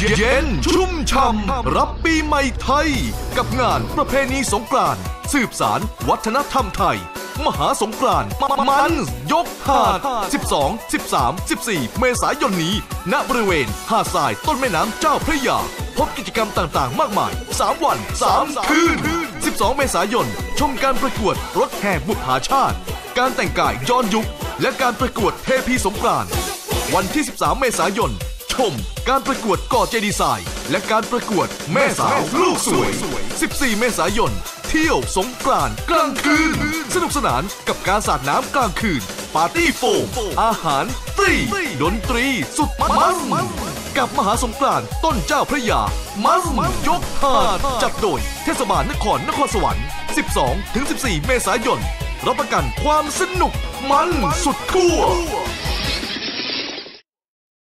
เย็นชุ่มช่ำรับปีใหม่ไทย กับงานประเพณีสงกรานต์สืบสารวัฒนธรรมไทย มหาสงกรานต์มันยกหาด 12 13 14 เมษายนนี้ ณบริเวณหาดทรายต้นแม่น้ำเจ้าพระยา พบกิจกรรมต่างๆ มากมาย 3 วัน 3 คืน 12 เมษายน ชมการประกวดรถแห่บุพาชาติ การแต่งกายย้อนยุค และการประกวดเทพีสงกรานต์วันที่ 13 เมษายน ม การประกวดก่อเจดีไซน์ และการประกวดแม่สาวลูกสวย 14 เมษายน เที่ยวสงกรานต์กลางคืน สนุกสนานกับการสาดน้ำกลางคืน ปาร์ตี้โฟม อาหารฟรีดนตรีสุดมันกับมหาสงกรานต์ต้นเจ้าพระยา มันยกหาดจัดโดยเทศบาลนครนครสวรรค์ 12ถึง14 เมษายน รับประกันความสนุกมันสุดขั้ว